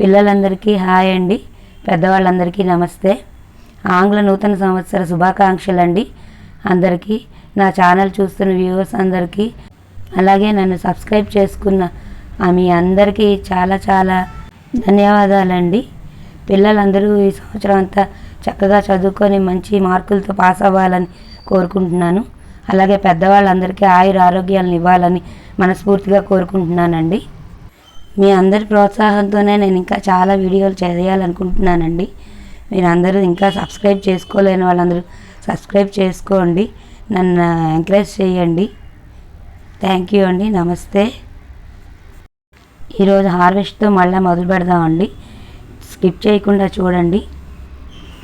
పిల్లలందరికీ హాయ్ అండి. పెద్దవాళ్ళందరికీ నమస్తే. ఆంగ్ల నూతన సంవత్సర శుభాకాంక్షలు అండి అందరికీ నా ఛానల్ చూస్తున్న వ్యూవర్స్ అందరికీ అలాగే నన్ను సబ్స్క్రైబ్ చేసుకున్న ఆమె మీ అందరికీ చాలా చాలా ధన్యవాదాలండి. పిల్లలందరూ ఈ సంవత్సరం అంతా చక్కగా చదువుకొని మంచి మార్కులతో పాస్ అవ్వాలని కోరుకుంటున్నాను. అలాగే పెద్దవాళ్ళందరికీ ఆయుర ఆరోగ్యాలను ఇవ్వాలని మనస్ఫూర్తిగా కోరుకుంటున్నానండి. మీ అందరి ప్రోత్సాహంతోనే నేను ఇంకా చాలా వీడియోలు చేయాలనుకుంటున్నానండి. మీరు అందరూ ఇంకా సబ్స్క్రైబ్ చేసుకోలేని వాళ్ళందరూ సబ్స్క్రైబ్ చేసుకోండి. నన్ను ఎంకరేజ్ చేయండి. థ్యాంక్ యూ అండి. నమస్తే. ఈరోజు హార్వెస్ట్తో మళ్ళీ మొదలు పెడదామండి. స్కిప్ చేయకుండా చూడండి.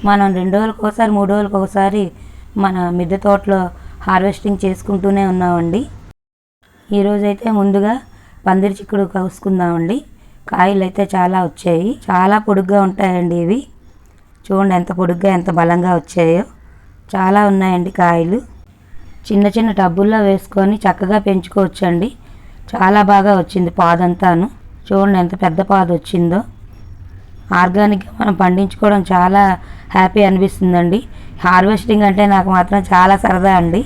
మనం రెండు రోజులకు ఒకసారి మూడు రోజులకు ఒకసారి మన మిద్దె తోటలో హార్వెస్టింగ్ చేసుకుంటూనే ఉన్నామండి. ఈరోజైతే ముందుగా పందిరి చిక్కుడు కోసుకుందామండి. కాయలు అయితే చాలా వచ్చాయి. చాలా పొడుగ్గా ఉంటాయండి ఇవి. చూడండి ఎంత పొడుగ్గా ఎంత బలంగా వచ్చాయో. చాలా ఉన్నాయండి కాయలు. చిన్న చిన్న టబ్బుల్లో వేసుకొని చక్కగా పెంచుకోవచ్చండి. చాలా బాగా వచ్చింది పాదంతాను. చూడండి ఎంత పెద్ద పాదు వచ్చిందో. ఆర్గానిక్గా మనం పండించుకోవడం చాలా హ్యాపీ అనిపిస్తుందండి. హార్వెస్టింగ్ అంటే నాకు మాత్రం చాలా సరదా అండి.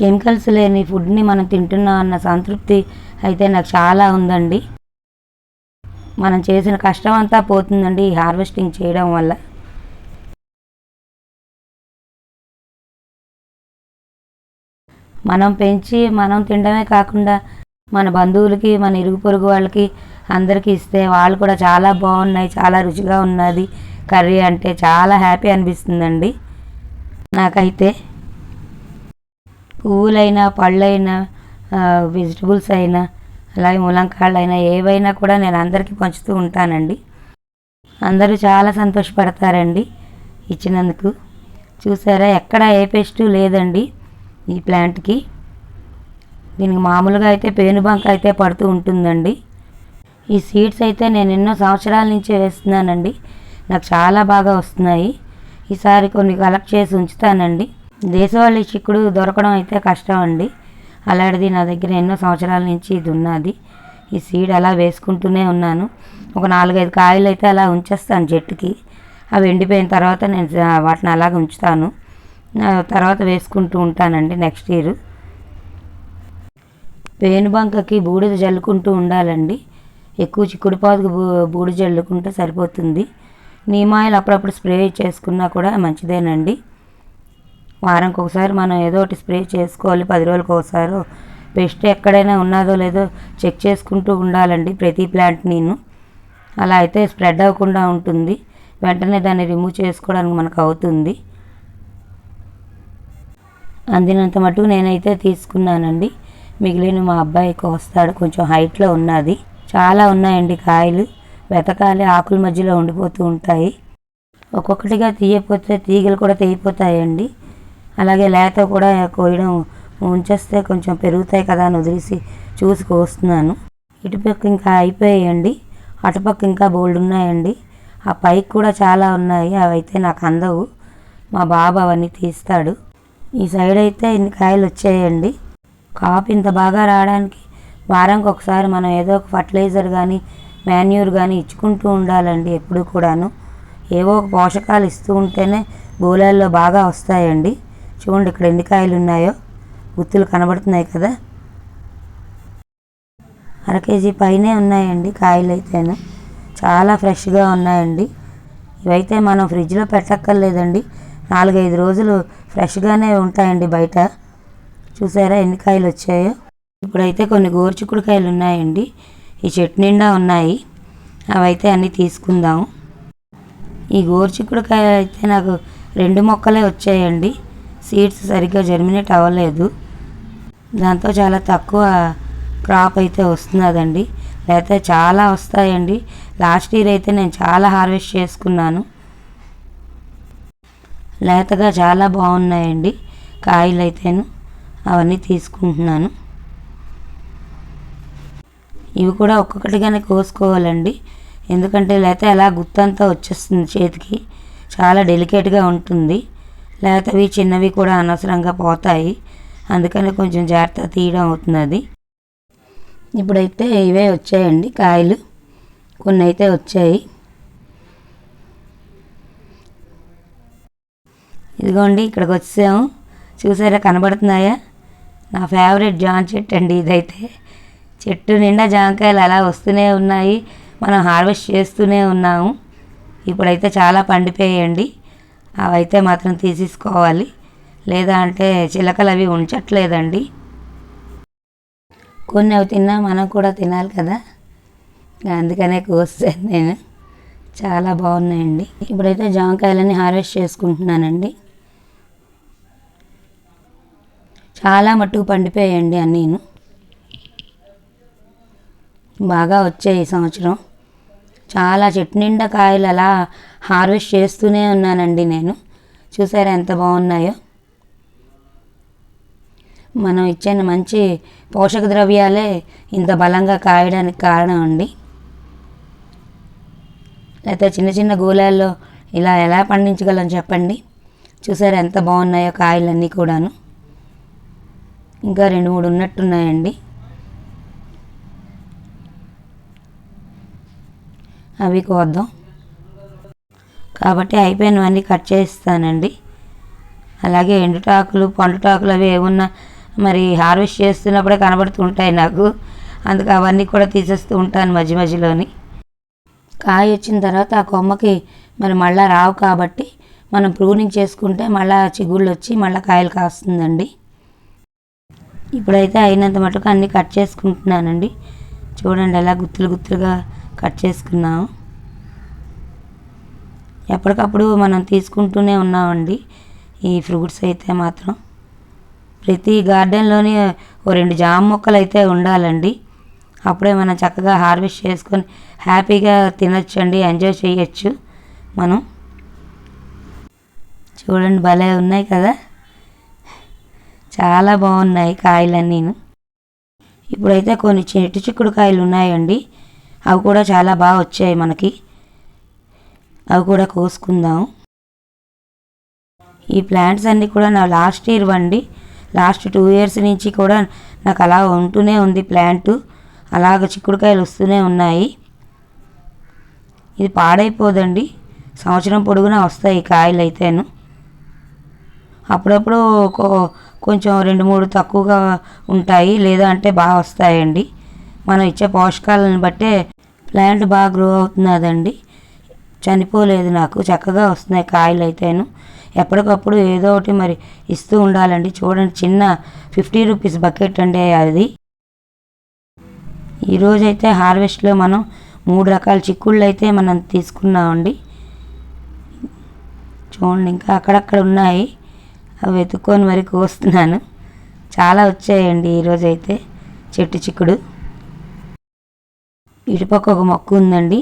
కెమికల్స్ లేని ఫుడ్ని మనం తింటున్నాం అన్న సంతృప్తి అయితే నాకు చాలా ఉందండి. మనం చేసిన కష్టం అంతా పోతుందండి ఈ హార్వెస్టింగ్ చేయడం వల్ల. మనం పెంచి మనం తినడమే కాకుండా మన బంధువులకి మన ఇరుగు పొరుగు వాళ్ళకి అందరికీ ఇస్తే వాళ్ళు కూడా చాలా బాగున్నాయి చాలా రుచిగా ఉన్నది. కర్రీ అంటే చాలా హ్యాపీ అనిపిస్తుందండి. నాకైతే పువ్వులైనా పళ్ళైనా వెజిటబుల్స్ అయినా అలాగే ములంకాళ్ళు అయినా ఏవైనా కూడా నేను అందరికీ పంచుతూ ఉంటానండి. అందరూ చాలా సంతోషపడతారండి ఇచ్చినందుకు. చూసారా ఎక్కడ ఏ పెస్టు లేదండి ఈ ప్లాంట్కి. దీనికి మామూలుగా అయితే పేనుబంక అయితే పడుతూ ఉంటుందండి. ఈ సీడ్స్ అయితే నేను ఎన్నో సంవత్సరాల నుంచి వేస్తున్నానండి. నాకు చాలా బాగా వస్తున్నాయి. ఈసారి కొన్ని కలెక్ట్ చేసి ఉంచుతానండి. దేశవాళీ చిక్కుడు దొరకడం అయితే కష్టం అండి. అలాంటిది నా దగ్గర ఎన్నో సంవత్సరాల నుంచి ఇది ఉన్నది. ఈ సీడ్ అలా వేసుకుంటూనే ఉన్నాను. ఒక నాలుగైదు కాయలు అయితే అలా ఉంచేస్తాను చెట్టుకి. అవి ఎండిపోయిన తర్వాత నేను వాటిని అలాగ ఉంచుతాను. తర్వాత వేసుకుంటూ ఉంటానండి నెక్స్ట్ ఇయర్. పేనుబంకకి బూడిద జల్లుకుంటూ ఉండాలండి. ఎక్కువ చిక్కుడు పాదుకు బూడిద జల్లుకుంటే సరిపోతుంది. నీమాయిల్ అప్పుడప్పుడు స్ప్రే చేసుకున్నా కూడా మంచిదేనండి. వారానికి ఒకసారి మనం ఏదో ఒకటి స్ప్రే చేసుకోవాలి పది రోజులకు ఒకసారి పెస్ట్ ఎక్కడైనా ఉన్నదో లేదో చెక్ చేసుకుంటూ ఉండాలండి ప్రతి ప్లాంట్ నేను. అలా అయితే స్ప్రెడ్ అవ్వకుండా ఉంటుంది. వెంటనే దాన్ని రిమూవ్ చేసుకోవడానికి మనకు అవుతుంది. అందినంత మటుకు నేనైతే తీసుకున్నానండి. మిగిలిన మా అబ్బాయికి వస్తాడు కొంచెం హైట్లో ఉన్నది. చాలా ఉన్నాయండి కాయలు. వెతకాలి ఆకుల మధ్యలో ఉండిపోతూ ఉంటాయి. ఒక్కొక్కటిగా తీయపోతే తీగలు కూడా తెగిపోతాయండి అలాగే లేత కూడా కోయడం ఉంచేస్తే కొంచెం పెరుగుతాయి కదా అని వదిలేసి చూసి కోస్తున్నాను ఇటుపక్క ఇంకా అయిపోయాయండి. అటుపక్క ఇంకా బోల్డ్ ఉన్నాయండి. ఆ పైకి కూడా చాలా ఉన్నాయి. అవి అయితే నాకు అందవు. మా బాబు అవన్నీ తీస్తాడు. ఈ సైడ్ అయితే ఇన్ని కాయలు వచ్చాయండి. కాపు ఇంత బాగా రావడానికి వారానికి ఒకసారి మనం ఏదో ఒక ఫర్టిలైజర్ కానీ మాన్యూర్ కానీ ఇచ్చుకుంటూ ఉండాలండి ఎప్పుడు కూడాను. ఏవో ఒక పోషకాలు ఇస్తూ ఉంటేనే బోలాల్లో బాగా వస్తాయండి. చూడండి ఇక్కడ ఎన్ని కాయలు ఉన్నాయో. గుత్తులు కనబడుతున్నాయి కదా. అర కేజీ పైనే ఉన్నాయండి కాయలు అయితేను. చాలా ఫ్రెష్గా ఉన్నాయండి. ఇవైతే మనం ఫ్రిడ్జ్లో పెట్టక్కర్లేదండి. నాలుగైదు రోజులు ఫ్రెష్గానే ఉంటాయండి బయట. చూసారా ఎన్ని కాయలు వచ్చాయో. ఇప్పుడైతే కొన్ని గోరుచిక్కుడుకాయలు ఉన్నాయండి. ఈ చెట్టు నిండా ఉన్నాయి. అవైతే అన్నీ తీసుకుందాం. ఈ గోరుచిక్కుడుకాయ అయితే నాకు రెండు మొక్కలే వచ్చాయండి. సీడ్స్ సరిగ్గా జర్మినేట్ అవ్వలేదు. దాంతో చాలా తక్కువ క్రాప్ అయితే వస్తున్నదండి లేకపోతే చాలా వస్తాయండి. లాస్ట్ ఇయర్ అయితే నేను చాలా హార్వెస్ట్ చేసుకున్నాను. లేతగా చాలా బాగున్నాయండి. కాయలు అయితేను అవన్నీ తీసుకుంటున్నాను. ఇవి కూడా ఒక్కొక్కటిగానే కోసుకోవాలండి. ఎందుకంటే లేకపోతే అలా గుత్తంతా వచ్చేస్తుంది చేతికి. చాలా డెలికేట్గా ఉంటుంది. లేకపోతే చిన్నవి కూడా అనవసరంగా పోతాయి. అందుకని కొంచెం జాగ్రత్త తీయడం అవుతుంది ఇప్పుడైతే ఇవే వచ్చాయండి కాయలు. కొన్ని అయితే వచ్చాయి. ఇదిగోండి ఇక్కడికి వచ్చాము. చూసారా కనబడుతున్నాయా? నా ఫేవరెట్ జామ చెట్టు అండి ఇదైతే. చెట్టు నిండా జామకాయలు అలా వస్తూనే ఉన్నాయి. మనం హార్వెస్ట్ చేస్తూనే ఉన్నాము. ఇప్పుడైతే చాలా పండిపోయాయండి. అవైతే మాత్రం తీసేసుకోవాలి. లేదా అంటే చిలకలు అవి ఉంచట్లేదండి. కొన్ని అవి తిన్నా మనం కూడా తినాలి కదా. అందుకనే కోసాను నేను. చాలా బాగున్నాయండి. ఇప్పుడైతే జామకాయలని హార్వెస్ట్ చేసుకుంటున్నానండి. చాలా మట్టుకు పండిపోయాయండి అన్నీను. బాగా వచ్చాయి ఈ సంవత్సరం. చాలా చెట్టు నిండా కాయలు అలా హార్వెస్ట్ చేస్తూనే ఉన్నానండి నేను. చూసారా ఎంత బాగున్నాయో. మనం ఇచ్చిన మంచి పోషక ద్రవ్యాలే ఇంత బలంగా కాయడానికి కారణం అండి. లేకపోతే చిన్న చిన్న గోళాల్లో ఇలా ఎలా పండించగలం చెప్పండి. చూసారా ఎంత బాగున్నాయో కాయలన్నీ కూడాను. ఇంకా రెండు మూడు ఉన్నట్టున్నాయండి. అవి కోద్దాం. కాబట్టి అయిపోయినవన్నీ కట్ చేస్తానండి. అలాగే ఎండుటాకులు పండుటాకులు అవి ఏమున్నా మరి హార్వెస్ట్ చేస్తున్నప్పుడే కనబడుతుంటాయి నాకు. అందుకు అవన్నీ కూడా తీసేస్తూ ఉంటాను మధ్య మధ్యలోని. కాయ వచ్చిన తర్వాత ఆ కొమ్మకి మరి మళ్ళీ రావు కాబట్టి మనం ప్రూనింగ్ చేసుకుంటే మళ్ళీ చిగుళ్ళు వచ్చి మళ్ళీ కాయలు కాస్తుందండి. ఇప్పుడైతే అయినంత మటుకు అన్నీ కట్ చేసుకుంటున్నానండి. చూడండి ఎలా గుత్తులు గుత్తులుగా కట్ చేసుకున్నాము ఎప్పటికప్పుడు మనం తీసుకుంటూనే ఉన్నామండి. ఈ ఫ్రూట్స్ అయితే మాత్రం. ప్రతి గార్డెన్లోని ఓ రెండు జామ మొక్కలు అయితే ఉండాలండి. అప్పుడే మనం చక్కగా హార్వెస్ట్ చేసుకొని హ్యాపీగా తినొచ్చండి ఎంజాయ్ చేయొచ్చు మనం. చూడండి భలే ఉన్నాయి కదా. చాలా బాగున్నాయి కాయలన్నీను. ఇప్పుడైతే కొన్ని చెట్టు చిక్కుడు కాయలు ఉన్నాయండి అవి కూడా చాలా బాగా వచ్చాయి మనకి. అవి కూడా కోసుకుందాం. ఈ ప్లాంట్స్ అన్నీ కూడా నా లాస్ట్ ఇయర్ వండి లాస్ట్ టూ ఇయర్స్ నుంచి కూడా నాకు అలా ఉంటూనే ఉంది ప్లాంట్. అలాగ చిక్కుడుకాయలు వస్తూనే ఉన్నాయి. ఇది పాడైపోదండి. సంవత్సరం పొడుగునా వస్తాయి కాయలు అయితేను. అప్పుడప్పుడు కొంచెం రెండు మూడు తక్కువగా ఉంటాయి లేదా అంటే బాగా వస్తాయండి. మనం ఇచ్చే పోషకాలను బట్టే ప్లాంట్ బాగా గ్రో అవుతున్నదండి. చనిపోలేదు నాకు. చక్కగా వస్తున్నాయి కాయలు అయితేను. ఎప్పటికప్పుడు ఏదో ఒకటి మరి ఇస్తూ ఉండాలండి. చూడండి చిన్న ఫిఫ్టీ రూపీస్ బకెట్ అండి అది. ఈరోజైతే హార్వెస్ట్లో మనం మూడు రకాల చిక్కుళ్ళు అయితే మనం తీసుకున్నామండి. చూడండి ఇంకా అక్కడక్కడ ఉన్నాయి. అవి వెతుక్కొని మరి కోస్తున్నాను. చాలా వచ్చాయండి ఈరోజైతే చెట్టు చిక్కుడు. ఇటుపక్క ఒక మొక్క ఉందండి.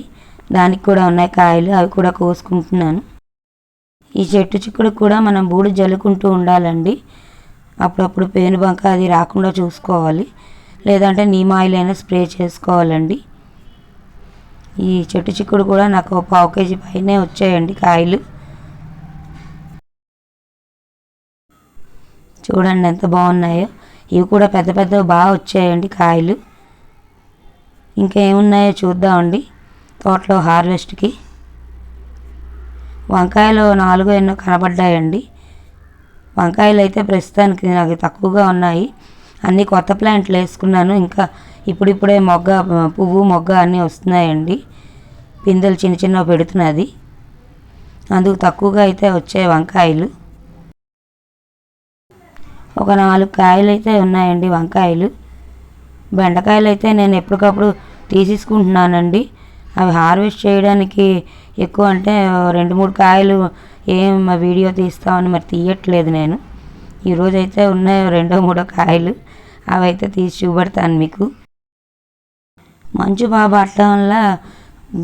దానికి కూడా ఉన్నాయి కాయలు అవి కూడా కోసుకుంటున్నాను. ఈ చెట్టు చిక్కుడు కూడా మనం బూడి జల్లుకుంటూ ఉండాలండి. అప్పుడప్పుడు పేనుబంక అది రాకుండా చూసుకోవాలి. లేదంటే నీమ్ ఆయిల్ అయినా స్ప్రే చేసుకోవాలండి. ఈ చెట్టు చిక్కుడు కూడా నాకు పావు కేజీ పైనే వచ్చాయండి కాయలు. చూడండి ఎంత బాగున్నాయో. ఇవి కూడా పెద్ద పెద్దవి బాగా వచ్చాయండి కాయలు. ఇంకా ఏమున్నాయో చూద్దామండి. తోటలో హార్వెస్ట్కి వంకాయలు నాలుగు ఎన్నో కనబడ్డాయండి. వంకాయలు అయితే ప్రస్తుతానికి నాకు తక్కువగా ఉన్నాయి. అన్నీ కొత్త ప్లాంట్లు వేసుకున్నాను. ఇంకా ఇప్పుడిప్పుడే మొగ్గ పువ్వు మొగ్గ అన్నీ వస్తున్నాయండి. పిందెలు చిన్న చిన్న పెడుతున్నది. అందుకు తక్కువగా అయితే వచ్చాయి వంకాయలు. ఒక నాలుగు కాయలు అయితే ఉన్నాయండి వంకాయలు. బెండకాయలు అయితే నేను ఎప్పటికప్పుడు తీసేసుకుంటున్నానండి. అవి హార్వెస్ట్ చేయడానికి ఎక్కువ అంటే రెండు మూడు కాయలు ఏం వీడియో తీస్తామని మరి తీయట్లేదు నేను. ఈరోజు అయితే ఉన్నాయి రెండో మూడో కాయలు. అవి అయితే తీసి చూపెడతాను మీకు. మంచు బాగా పట్టడం వల్ల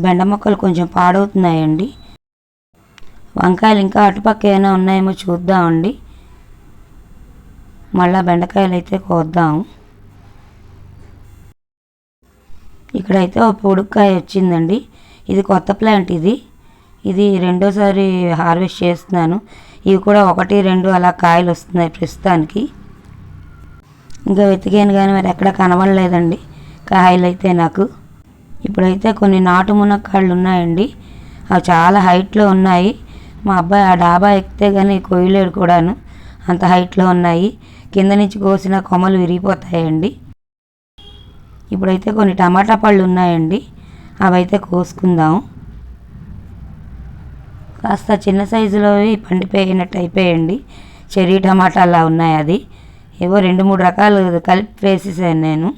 బెండ మొక్కలు కొంచెం పాడవుతున్నాయండి. వంకాయలు ఇంకా అటుపక్క ఏమైనా ఉన్నాయేమో చూద్దామండి. మళ్ళీ బెండకాయలు అయితే కోద్దాం. ఇక్కడైతే ఒక పొడుక్కాయ వచ్చిందండి. ఇది కొత్త ప్లాంట్ ఇది. ఇది రెండోసారి హార్వెస్ట్ చేస్తున్నాను. ఇవి కూడా ఒకటి రెండు అలా కాయలు వస్తున్నాయి ప్రస్తుతానికి. ఇంకా వెతికాను కానీ మరి ఎక్కడ కనబడలేదండి. కాయలు అయితే నాకు. ఇప్పుడైతే కొన్ని నాటు మునక్కాళ్ళు ఉన్నాయండి. అవి చాలా హైట్లో ఉన్నాయి. మా అబ్బాయి ఆ డాబా ఎక్కితే కానీ కొయ్యలేడు కూడాను. అంత హైట్లో ఉన్నాయి. కింద నుంచి కోసిన కొమ్మలు విరిగిపోతాయండి. ఇప్పుడైతే కొన్ని టమాటా పళ్ళు ఉన్నాయండి. అవైతే కోసుకుందాం. కాస్త చిన్న సైజులో పండిపోయినట్టు అయిపోయండి. చెర్రీ టమాటా అలా ఉన్నాయి అది. ఏవో రెండు మూడు రకాలు కలిపి వేసేసాను నేను.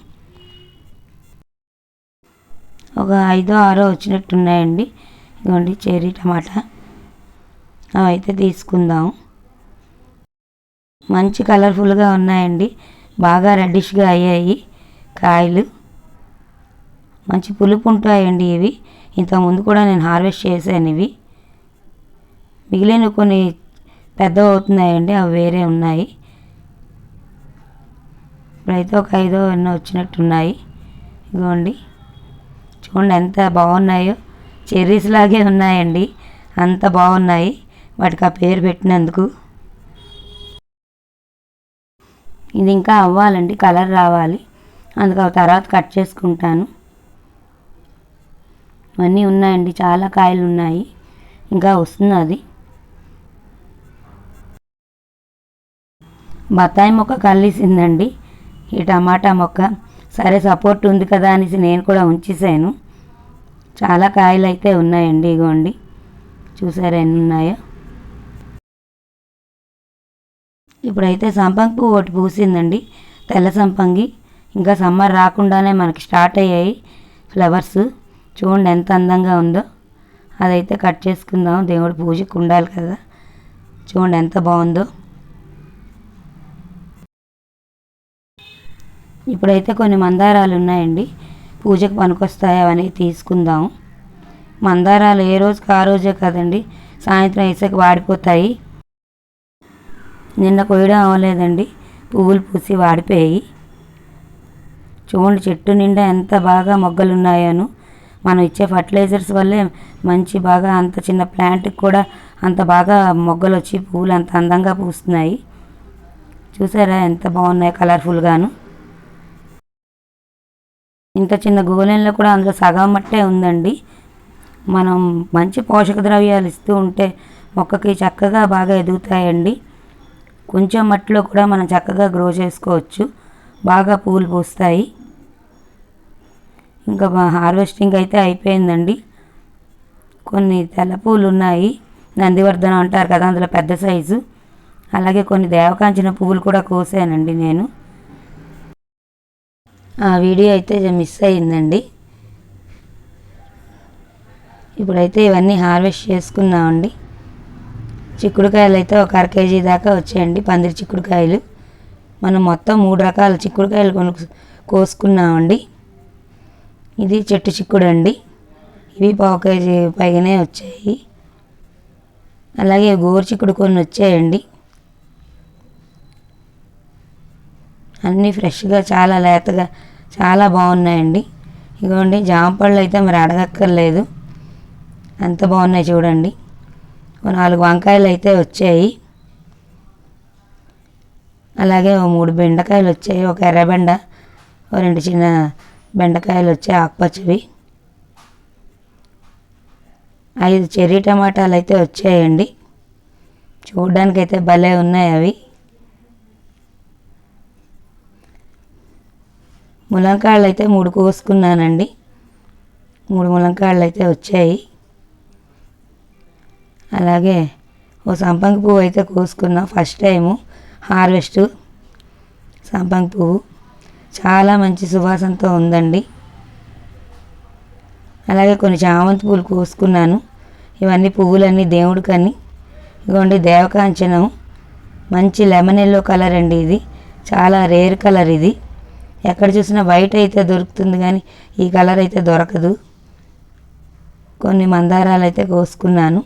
ఒక ఐదో ఆరో వచ్చినట్టు ఉన్నాయండి. ఇదిగోండి చెర్రీ టమాటా. అవి అయితే తీసుకుందాం. మంచి కలర్ఫుల్గా ఉన్నాయండి. బాగా రెడ్డిష్గా అయ్యాయి కాయలు. మంచి పులుపు ఉంటాయండి ఇవి. ఇంతకుముందు కూడా నేను హార్వెస్ట్ చేశాను ఇవి. మిగిలిన కొన్ని పెద్ద అవుతున్నాయండి అవి వేరే ఉన్నాయి. ఇప్పుడైతే ఒక ఐదో ఎన్నో వచ్చినట్టు ఉన్నాయి ఇదిగోండి చూడండి ఎంత బాగున్నాయో. చెర్రీస్ లాగే ఉన్నాయండి. అంత బాగున్నాయి. వాటికి ఆ పేరు పెట్టినందుకు. ఇది ఇంకా అవ్వాలండి కలర్ రావాలి. అందుకు ఆ తర్వాత కట్ చేసుకుంటాను. అన్నీ ఉన్నాయండి చాలా కాయలు ఉన్నాయి ఇంకా వస్తున్నది. బత్తాయి మొక్క కల్లీసిందండి ఈ టమాటా మొక్క సరే సపోర్ట్ ఉంది కదా అనేసి నేను కూడా ఉంచేసాను. చాలా కాయలు అయితే ఉన్నాయండి ఇగోండి. చూసారా ఎన్ని ఉన్నాయో. ఇప్పుడైతే సంపంగి పువ్వు ఒకటి పూసిందండి. తెల్ల సంపంగి. ఇంకా సమ్మర్ రాకుండానే మనకి స్టార్ట్ అయ్యాయి ఫ్లవర్స్. చూడండి ఎంత అందంగా ఉందో. అదైతే కట్ చేసుకుందాం. దేవుడి పూజకు ఉండాలి కదా. చూడండి ఎంత బాగుందో. ఇప్పుడైతే కొన్ని మందారాలు ఉన్నాయండి. పూజకు పనికొస్తాయి అవన్నీ తీసుకుందాం. మందారాలు ఏ రోజుకి ఆ రోజే కదండి. సాయంత్రం వేసాక వాడిపోతాయి. నిన్న కొయ్యడం అవ్వలేదండి. పువ్వులు పూసి వాడిపోయాయి. చూడండి చెట్టు నిండా ఎంత బాగా మొగ్గలు ఉన్నాయోను. మనం ఇచ్చే ఫర్టిలైజర్స్ వల్లే మంచి బాగా అంత చిన్న ప్లాంట్కి కూడా అంత బాగా మొగ్గలు వచ్చి పువ్వులు అంత అందంగా పూస్తున్నాయి. చూసారా ఎంత బాగున్నాయి కలర్ఫుల్గాను ఇంత చిన్న గోలెన్లో కూడా అందులో సగం మట్టే ఉందండి. మనం మంచి పోషక ద్రవ్యాలు ఇస్తూ ఉంటే మొక్కకి చక్కగా బాగా ఎదుగుతాయండి. కొంచెం మట్టిలో కూడా మనం చక్కగా గ్రో చేసుకోవచ్చు. బాగా పూలు పూస్తాయి. ఇంకా మా హార్వెస్టింగ్ అయితే అయిపోయిందండి. కొన్ని తెల్ల పూలు ఉన్నాయి నందివర్ధనం అంటారు కదా అందులో పెద్ద సైజు. అలాగే కొన్ని దేవకాంచిన పువ్వులు కూడా కోసానండి నేను. ఆ వీడియో అయితే మిస్ అయిందండి ఇప్పుడైతే ఇవన్నీ హార్వెస్ట్ చేసుకున్నామండి. చిక్కుడుకాయలు అయితే ఒక అర కేజీ దాకా వచ్చాయండి పందిరి చిక్కుడుకాయలు. మనం మొత్తం మూడు రకాల చిక్కుడుకాయలు కొను కోసుకున్నామండి. ఇది చెట్టు చిక్కుడు అండి ఇవి పావు కేజీ పైగానే వచ్చాయి. అలాగే గోరు చిక్కుడు కొన్ని వచ్చాయండి. అన్నీ ఫ్రెష్గా చాలా లేతగా చాలా బాగున్నాయండి. ఇదిగోండి జాంపళ్ళు అయితే మరి అడగక్కర్లేదు. అంత బాగున్నాయి చూడండి. ఓ నాలుగు వంకాయలు అయితే వచ్చాయి. అలాగే ఓ మూడు బెండకాయలు వచ్చాయి. ఒక ఎర్రబెండ ఓ రెండు చిన్న బెండకాయలు వచ్చాయి ఆకుపచ్చవి. ఐదు చెర్రీ టమాటాలు అయితే వచ్చాయండి. చూడడానికి అయితే భలే ఉన్నాయి అవి. ములంకాయలు అయితే మూడు కోసుకున్నానండి. మూడు ములంకాయలు అయితే వచ్చాయి. అలాగే ఓ సంపంగి పువ్వు అయితే కోసుకున్నాం ఫస్ట్ టైము. హార్వెస్ట్ సంపంగి పువ్వు. చాలా మంచి సువాసనతో ఉందండి. అలాగే కొన్ని చామంతి పూలు కోసుకున్నాను. ఇవన్నీ పువ్వులన్నీ దేవుడికని. ఇదిగోండి దేవకాంచనం మంచి లెమన్ ఎల్లో కలర్ అండి ఇది. చాలా రేర్ కలర్ ఇది. ఎక్కడ చూసినా వైట్ అయితే దొరుకుతుంది కానీ ఈ కలర్ అయితే దొరకదు. కొన్ని మందారాలు అయితే కోసుకున్నాను.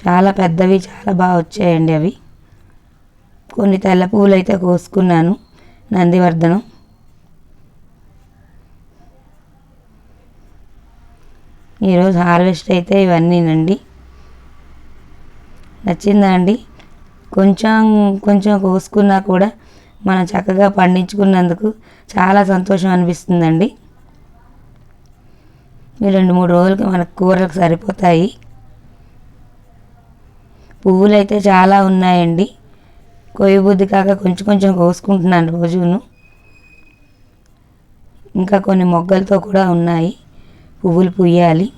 చాలా పెద్దవి చాలా బాగా వచ్చాయండి అవి. కొన్ని తెల్ల పువ్వులు అయితే కోసుకున్నాను. నందివర్ధనం. ఈరోజు హార్వెస్ట్ అయితే ఇవన్నీనండి. నచ్చిందా అండి కొంచెం కొంచెం కోసుకున్నా కూడా మనం చక్కగా పండించుకున్నందుకు చాలా సంతోషం అనిపిస్తుందండి. ఈ రెండు మూడు రోజులకి మనకు కూరలకు సరిపోతాయి. పువ్వులు అయితే చాలా ఉన్నాయండి. కొయ్య బుద్ధి కాక కొంచెం కొంచెం కోసుకుంటున్నాను రోజును. ఇంకా కొన్ని మొగ్గలతో కూడా ఉన్నాయి. పువ్వులు పుయ్యాలి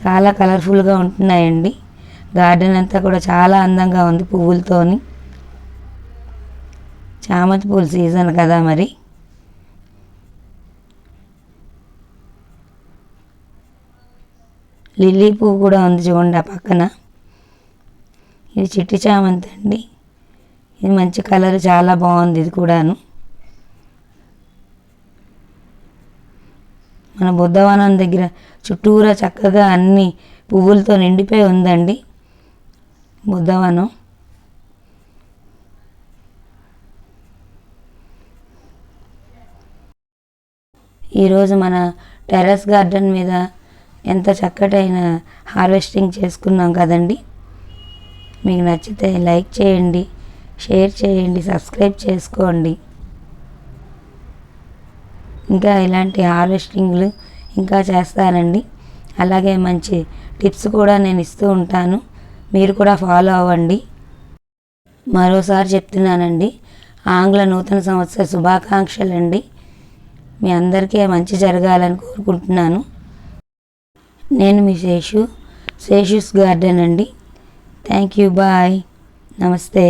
చాలా కలర్ఫుల్గా ఉంటున్నాయండి. గార్డెన్ అంతా కూడా చాలా అందంగా ఉంది పువ్వులతోని. చామంతి పూల సీజన్ కదా మరి. లిల్లీ పువ్వు కూడా ఉంది చూడండి ఆ పక్కన. ఇది చిట్టి చామంతి అండి. ఇది మంచి కలర్ చాలా బాగుంది ఇది కూడాను. మన బుద్ధవనం దగ్గర చుట్టూరా చక్కగా అన్ని పువ్వులతో నిండిపోయి ఉందండి బుద్ధవనం. ఈరోజు మన టెర్రస్ గార్డెన్ మీద ఎంత చక్కటైన హార్వెస్టింగ్ చేసుకున్నాం కదండి. మీకు నచ్చితే లైక్ చేయండి. షేర్ చేయండి సబ్స్క్రైబ్ చేసుకోండి. ఇంకా ఇలాంటి హార్వెస్టింగ్లు ఇంకా చేస్తానండి. అలాగే మంచి టిప్స్ కూడా నేను ఇస్తూ ఉంటాను. మీరు కూడా ఫాలో అవ్వండి. మరోసారి చెప్తున్నానండి ఆంగ్ల నూతన సంవత్సర శుభాకాంక్షలు అండి మీ అందరికీ మంచి జరగాలని కోరుకుంటున్నాను. నేను మీ శేషు శేషుస్ గార్డెన్ అండి. Thank you bye. నమస్తే.